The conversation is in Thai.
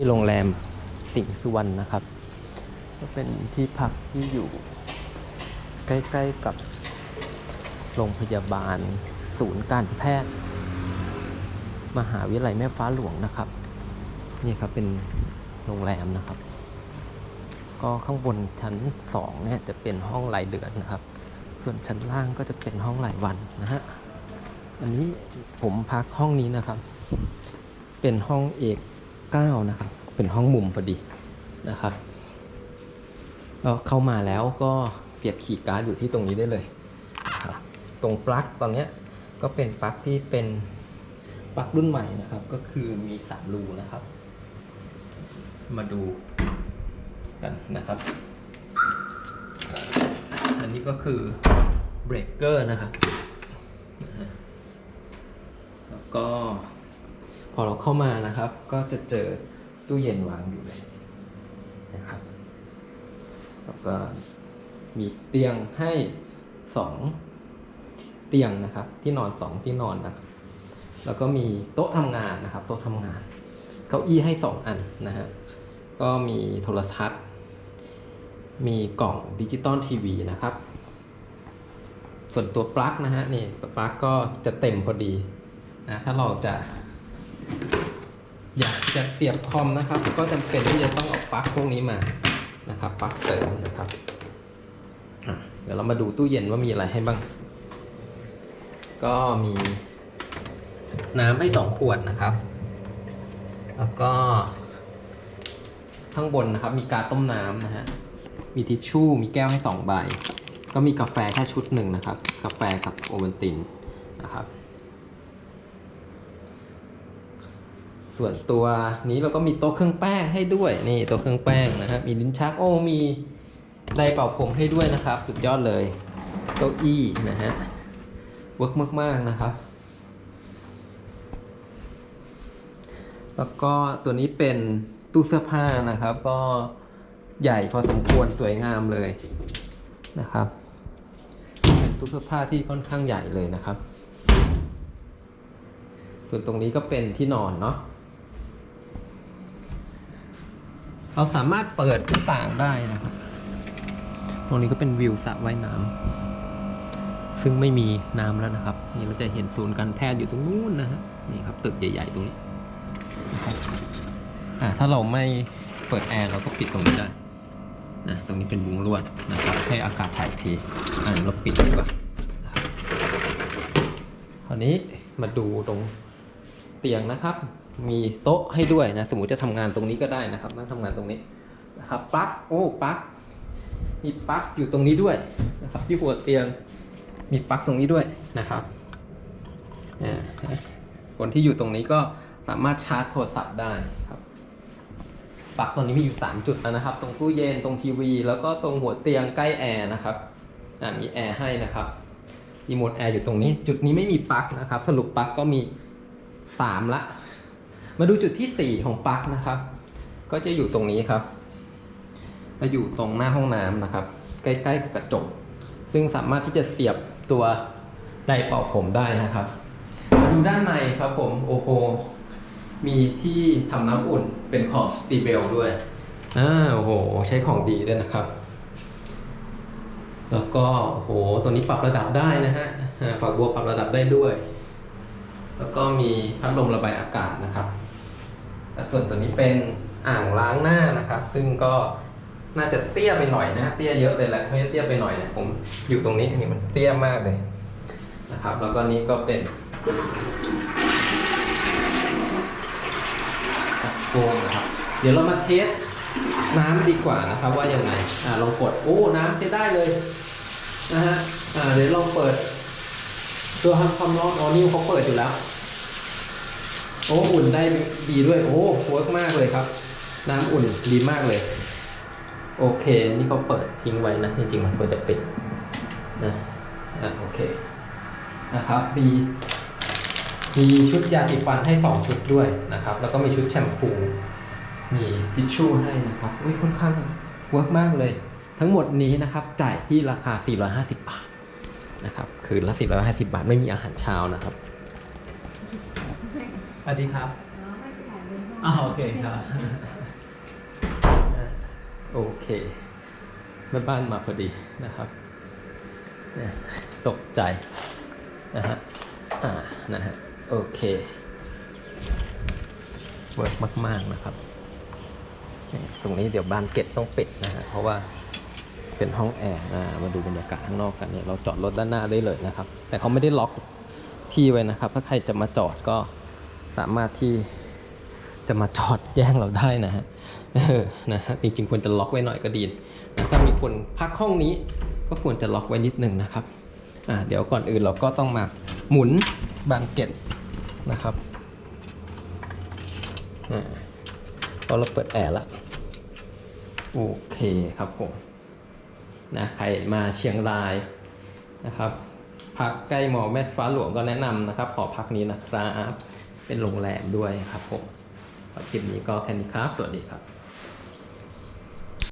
ที่โรงแรมสิงห์สุวรรณนะครับ ก็เป็นที่พักที่อยู่ใกล้ ๆ กับโรงพยาบาลศูนย์การแพทย์ มหาวิทยาลัยแม่ฟ้าหลวงนะครับ นี่ครับเป็นโรงแรมนะครับ ก็ข้างบนชั้นสองเนี่ยจะเป็นห้องรายเดือนนะครับ ส่วนชั้นล่างก็จะเป็นห้องรายวันนะฮะอันนี้ผมพักห้องนี้นะครับ เป็นห้องเอก เก้านะครับ เป็นห้องมุมพอดีนะครับแล้วเข้ามาแล้วก็เสียบคีย์การ์ดอยู่ที่ตรงนี้ได้เลยครับตรงปลั๊กตอนนี้ก็เป็นปลั๊กที่เป็นปลั๊กรุ่นใหม่นะครับ ก็คือมีสามรูนะครับ มาดูกันนะครับ อันนี้ก็คือเบรกเกอร์นะครับ แล้วก็ อเราเข้ามานะครับ ก็จะเจอตู้เย็นวางอยู่เลยนะครับแล้วก็มีเตียงให้สองเตียงนะครับ ที่นอนสองที่นอนนะครับ แล้วก็มีโต๊ะทำงานนะครับ โต๊ะทำงาน เก้าอี้ให้สองอันนะฮะก็มีโทรทัศน์ มีกล่องดิจิตอลทีวีนะครับ ส่วนตัวปลั๊กนะฮะนี่ปลั๊กก็จะเต็มพอดีนะถ้าเราจะ อยากจะเสียบคอมนะครับ ก็จำเป็นที่จะต้องเอาปลั๊กพวกนี้มานะครับปลั๊กเสริมนะครับเดี๋ยวเรามาดูตู้เย็นว่ามีอะไรให้บ้าง ก็มีน้ำให้สองขวดนะครับ แล้วก็ ข้างบนนะครับ มีการต้มน้ำนะฮะมีทิชชู่มีแก้วให้สองใบ ก็มีกาแฟแค่ชุดหนึ่งนะครับ กาแฟกับโอเวัลตินนะครับ ส่วนตัวนี้เราก็มีโต๊ะเครื่องแป้งให้ด้วยนี่โต๊ะเครื่องแป้งนะครับมีลิ้นชักโอ้มีไดร์เป่าผมให้ด้วยนะครับ สุดยอดเลยเก้าอี้นะฮะเวิร์กมากๆนะครับ แล้วก็ตัวนี้เป็นตู้เสื้อผ้านะครับ ก็ใหญ่พอสมควรสวยงามเลยนะครับ เป็นตู้เสื้อผ้าที่ค่อนข้างใหญ่เลยนะครับ ส่วนตรงนี้ก็เป็นที่นอนเนาะ เราสามารถเปิดหน้าต่างได้นะครับ ตรงนี้ก็เป็นวิวสระว่ายน้ำซึ่งไม่มีน้ำแล้วนะครับ นี่เราจะเห็นศูนย์การแพทย์อยู่ตรงนู้นนะฮะนี่ครับตึกใหญ่ ๆ ตรงนี้อ่าถ้าเราไม่เปิดแอร์เราก็ปิดตรงนี้ได้นะตรงนี้เป็นวงลวดนะครับ ให้อากาศถ่ายเทอ่าเราปิดดีกว่าคราวนี้มาดูตรงเตียงนะครับ มีโต๊ะให้ด้วยนะ สมมติจะทำงานตรงนี้ก็ได้นะครับนั่งทำงานตรงนี้นะครับปลั๊กโอ้ปลั๊กมีปลั๊กอยู่ตรงนี้ด้วยนะครับ ที่หัวเตียง มีปลั๊กตรงนี้ด้วยนะครับอ่าคนที่อยู่ตรงนี้ก็สามารถชาร์จโทรศัพท์ได้ครับปลั๊กตรงนี้มีอยู่ 3 จุดแล้วนะครับ ตรงตู้เย็นตรงทีวี แล้วก็ตรงหัวเตียงใกล้แอร์นะครับอ่ามีแอร์ให้นะครับรีโมทแอร์อยู่ตรงนี้ จุดนี้ไม่มีปลั๊กนะครับ สรุปปลั๊กก็มี 3 ละ มาดูจุดทีสี่ 4 ของปลั๊กนะครับ ก็จะอยู่ตรงนี้ครับจะอยู่ตรงหน้าห้องน้ำนะครับ ใกล้ๆกับกระจก ซึ่งสามารถที่จะเสียบตัวไดร์เป่าผมได้นะครับ มาดูด้านในครับผมโอ้โหมีที่ทำน้ำอุ่นเป็นของสตีเบลด้วยอ่าโอ้โห ใช้ของดีด้วยนะครับ แล้วก็โอ้โหตัวนี้ปรับระดับได้นะฮะอ่าฝักบัวปรับระดับได้ด้วย แล้วก็มีพัดลมระบายอากาศนะครับ แต่ส่วนตัวนี้เป็นอ่างล้างหน้านะครับ ซึ่งก็น่าจะเตี้ยไปหน่อยนะเตี้ยเยอะเลยแหละไม่ใช่เตี้ยไปหน่อยนะผมอยู่ตรงนี้อันนี้มันเตี้ยมากเลยนะครับ แล้วก็นี้ก็เป็นโกงนะครับ เดี๋ยวเรามาเทสน้ำดีกว่านะครับ ว่ายังไงอ่าลองกดโอ้น้ำใช้ได้เลยนะฮะอ่าเดี๋ยวลองเปิด ตัวทำความร้อนอ๋อนี่เขาเปิดอยู่แล้ว โอ้อุ่นได้ดีด้วยโอ้เวิร์กมากเลยครับ น้ำอุ่นดีมากเลย โอเค นี่เขาเปิดทิ้งไว้นะ จริงๆมันควรจะปิดนะอ่าโอเคนะครับมีมีชุดยาสีฟันให้ 2 ชุดด้วยนะครับ แล้วก็มีชุดแชมพูมีทิชชู่ให้นะครับอุ้ยค่อนข้างเวิร์กมากเลย ทั้งหมดนี้นะครับจ่ายที่ราคา 450 บาทนะครับ คืนละ 450 บาท ไม่มีอาหารเช้านะครับส วัสดีครับอ๋อไม่ไปถ่ายบนห้องอ่าโอเคครับ โอเคแม่บ้านมาพอดีนะครับเนี่ยตกใจนะฮะ อ่า นะฮะ โอเค เวิร์กมาก ๆ นะครับเนี่ยตรงนี้เดี๋ยวบานเกตต้องปิดนะฮะ เพราะว่าเป็นห้องแอร์อ่ามาดูบรรยากาศข้างนอกกันเนี่ย เราจอดรถด้านหน้าได้เลยนะครับ แต่เขาไม่ได้ล็อกที่ไว้นะครับ ถ้าใครจะมาจอดก็ สามารถที่จะมาจอดแย่งเราได้นะฮะนะฮะจริงๆควรจะล็อกไว้หน่อยก็ดีนะถ้ามีคนพักห้องนี้ก็ควรจะล็อกไว้นิดนึงนะครับอ่าเดี๋ยวก่อนอื่นเราก็ต้องมาหมุนบานเกตนะครับอ่าพอเราเปิดแอร์แล้วโอเคครับผมนะใครมาเชียงรายนะครับพักใกล้มอแม่ฟ้าหลวงก็แนะนำนะครับหอพักนี้นะครับ เป็นโรงแรมด้วยครับผมคลิปนี้ก็แค่นี้ครับ สวัสดีครับ